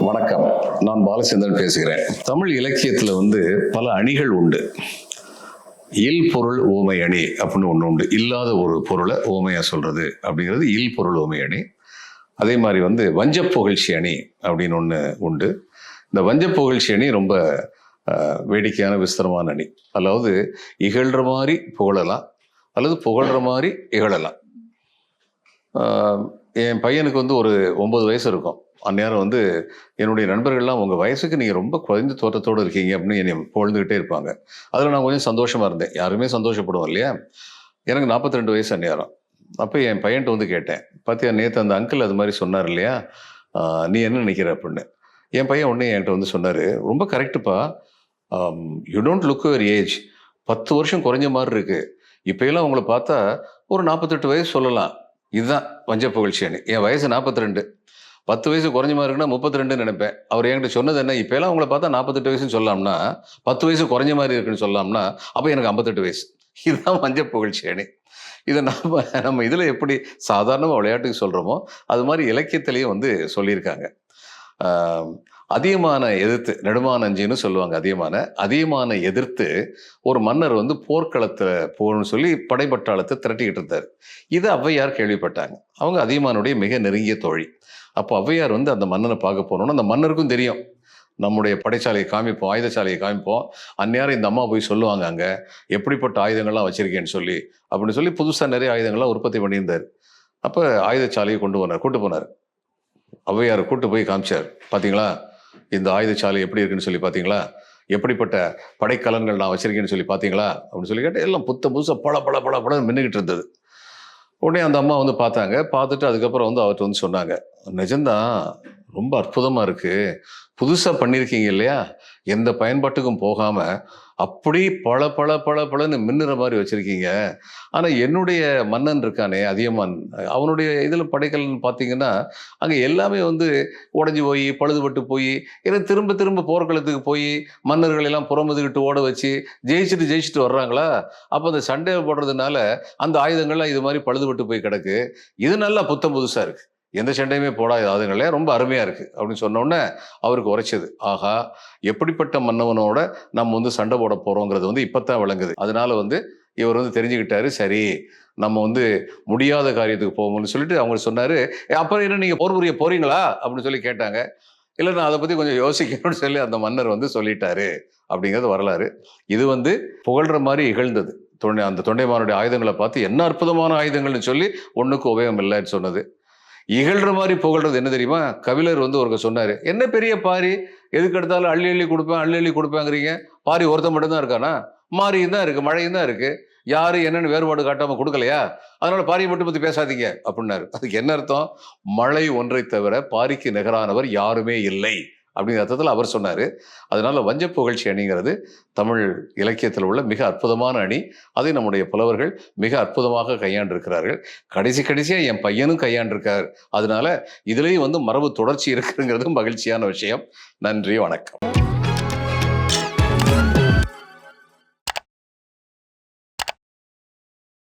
வணக்கம். நான் பாலச்சந்திரன் பேசுகிறேன். தமிழ் இலக்கியத்தில் வந்து பல அணிகள் உண்டு. இல் பொருள் ஓமை அணி அப்படின்னு ஒன்று உண்டு. இல்லாத ஒரு பொருளை ஓமையாக சொல்கிறது அப்படிங்கிறது இல் பொருள் ஓமை அணி. அதே மாதிரி வந்து வஞ்சப் புகழ்ச்சி அணி அப்படின்னு ஒன்று உண்டு. இந்த வஞ்ச புகழ்ச்சி அணி ரொம்ப வேடிக்கையான விஸ்தரமான அணி. அதாவது இகழ்கிற மாதிரி புகழலாம் அல்லது புகழ்கிற மாதிரி இகழலாம். என் பையனுக்கு வந்து ஒரு ஒன்பது வயசு இருக்கும். அந்நேரம் வந்து என்னுடைய நண்பர்கள்லாம் உங்கள் வயசுக்கு நீங்கள் ரொம்ப குறைந்த தோற்றத்தோடு இருக்கீங்க அப்படின்னு என்னை புகழ்ந்துக்கிட்டே இருப்பாங்க. அதில் நான் கொஞ்சம் சந்தோஷமாக இருந்தேன். யாருமே சந்தோஷப்படுவோம் இல்லையா? எனக்கு 42 ரெண்டு வயசு அந்நேரம். அப்போ என் பையன்ட்டு வந்து கேட்டேன் பார்த்தியா நேற்று அந்த அங்கிள் அது மாதிரி சொன்னார் இல்லையா? நீ என்ன நினைக்கிற? அப்படின்னு. என் பையன் உடனே என்கிட்ட வந்து சொன்னார் ரொம்ப கரெக்டுப்பா you don't look your age பத்து வருஷம் குறைஞ்ச மாதிரி இருக்குது இப்போயெல்லாம் உங்களை பார்த்தா ஒரு நாற்பத்தெட்டு வயசு சொல்லலாம். இதுதான் வஞ்ச புகழ்ச்சி என் வயசு 42 ரெண்டு பத்து வயசு குறைஞ்ச மாதிரி இருக்குன்னா முப்பத்தி ரெண்டுன்னு நினைப்பேன். அவர் என்கிட்ட சொன்னது என்ன? இப்போ எல்லாம் உங்களை பார்த்தா நாற்பத்தெட்டு வயசுன்னு சொல்லலாம்னா பத்து வயசு குறைஞ்ச மாதிரி இருக்குன்னு சொல்லலாம்னா அப்போ எனக்கு ஐம்பத்தெட்டு வயசு. இதுதான் மஞ்ச புகழ்ச்சி அணி. இதை நம்ம நம்ம இதில் எப்படி சாதாரணமாக விளையாட்டுக்கு சொல்கிறோமோ அது மாதிரி இலக்கியத்திலையும் வந்து சொல்லியிருக்காங்க. அதிகமான அதியமான எதிர்த்து நெடுமானஞ்சின்னு சொல்லுவாங்க அதியமான. அதியமான எதிர்த்து ஒரு மன்னர் வந்து போர்க்களத்தில் போகணும்னு சொல்லி படைப்பட்டாளத்தை திரட்டிக்கிட்டு இருந்தார். இதை ஔவையார் கேள்விப்பட்டாங்க. அவங்க அதியமானுடைய மிக நெருங்கிய தோழி. அப்போ ஔவையார் வந்து அந்த மன்னனை பார்க்க போனோம்னு அந்த மன்னருக்கும் தெரியும். நம்முடைய படைச்சாலையை காமிப்போம் ஆயுதசாலையை காமிப்போம். அந்நேரம் இந்த அம்மா போய் சொல்லுவாங்க அங்கே எப்படிப்பட்ட ஆயுதங்கள்லாம் வச்சுருக்கேன்னு சொல்லி அப்படின்னு சொல்லி புதுசாக நிறைய ஆயுதங்கள்லாம் உற்பத்தி பண்ணியிருந்தார். அப்போ ஆயுதசாலையை கொண்டு போனார் கூட்டு போனார். ஔவையார் கூட்டு போய் காமிச்சார். பார்த்தீங்களா இந்த ஆயுதசாலை எப்படி இருக்குன்னு சொல்லி பார்த்தீங்களா எப்படிப்பட்ட படைக்கலன்கள் நான் வச்சிருக்கேன்னு சொல்லி பார்த்தீங்களா அப்படின்னு சொல்லி கேட்டு எல்லாம் புத்த புதுசாக பல பல பல பல மின்னுக்கிட்டு இருந்தது. உடனே அந்த அம்மா வந்து பார்த்தாங்க. பார்த்துட்டு அதுக்கப்புறம் வந்து அவர்கிட்ட வந்து சொன்னாங்க. நிஜம்தான் ரொம்ப அற்புதமாக இருக்குது புதுசாக பண்ணியிருக்கீங்க இல்லையா? எந்த பயன்பாட்டுக்கும் போகாமல் அப்படி பல பல பல பலன்னு மின்னுற மாதிரி வச்சிருக்கீங்க. ஆனால் என்னுடைய மன்னன் இருக்கானே அதியமான் அவனுடைய இதில் படைகள்னு பார்த்தீங்கன்னா அங்கே எல்லாமே வந்து உடஞ்சி போய் பழுதுபட்டு போய் ஏன்னா திரும்ப திரும்ப போர்க்களத்துக்கு போய் மன்னர்கள் எல்லாம் புறமுதுகிட்டு ஓட வச்சு ஜெயிச்சுட்டு ஜெயிச்சுட்டு வர்றாங்களா? அப்போ அந்த சண்டை போடுறதுனால அந்த ஆயுதங்கள்லாம் இது மாதிரி பழுதுபட்டு போய் கிடக்கு. இது நல்லா புத்தம் புதுசாக இருக்குது எந்த சண்டையுமே போடாத ஆயுதங்களே ரொம்ப அருமையாக இருக்குது அப்படின்னு சொன்னோடனே அவருக்கு உரைச்சது. ஆகா எப்படிப்பட்ட மன்னவனோட நம்ம வந்து சண்டை போட போகிறோங்கிறது வந்து இப்பதான் விளங்குது. அதனால வந்து இவர் வந்து தெரிஞ்சுக்கிட்டாரு சரி நம்ம வந்து முடியாத காரியத்துக்கு போவோம்னு சொல்லிட்டு அவங்க சொன்னார். அப்புறம் என்ன நீங்கள் போர் புரிய போகிறீங்களா அப்படின்னு சொல்லி கேட்டாங்க. இல்லை நான் அதை பற்றி கொஞ்சம் யோசிக்கணும்னு சொல்லி அந்த மன்னர் வந்து சொல்லிட்டாரு அப்படிங்கிறது வரலாறு. இது வந்து புகழ்ற மாதிரி இகழ்ந்தது. தொண்டை அந்த தொண்டைமானுடைய ஆயுதங்களை பார்த்து என்ன அற்புதமான ஆயுதங்கள்னு சொல்லி ஒன்றுக்கு உபயோகம் இல்லைன்னு சொன்னது. இகழ்ற மாதிரி புகழ்றது என்ன தெரியுமா? கவிழர் வந்து ஒருக்க சொன்னார் என்ன பெரிய பாரி? எதுக்கு எடுத்தாலும் அள்ளி அள்ளி கொடுப்பேன் அள்ளி அள்ளி கொடுப்பேங்கிறீங்க? பாரி ஒருத்தன் மட்டும்தான் இருக்கானா? மாறியும் தான் இருக்குது மழையும் தான் இருக்குது யாரு என்னன்னு வேறுபாடு காட்டாமல் கொடுக்கலையா? அதனால பாரியை மட்டும் பற்றி பேசாதீங்க அப்படின்னாரு. அதுக்கு என்ன அர்த்தம்? மழை ஒன்றை தவிர பாரிக்கு நிகரானவர் யாருமே இல்லை. அப்படிங்கிற அர்த்தத்தில் அவர் சொன்னார். அதனால் வஞ்ச புகழ்ச்சி அணிங்கிறது தமிழ் இலக்கியத்தில் உள்ள மிக அற்புதமான அணி. அதை நம்முடைய புலவர்கள் மிக அற்புதமாக கையாண்டிருக்கிறார்கள். கடைசி கடைசியாக என் பையனும் கையாண்டிருக்கார். அதனால இதுலேயும் வந்து மரபு தொடர்ச்சி இருக்குங்கிறது மகிழ்ச்சியான விஷயம். நன்றி வணக்கம்.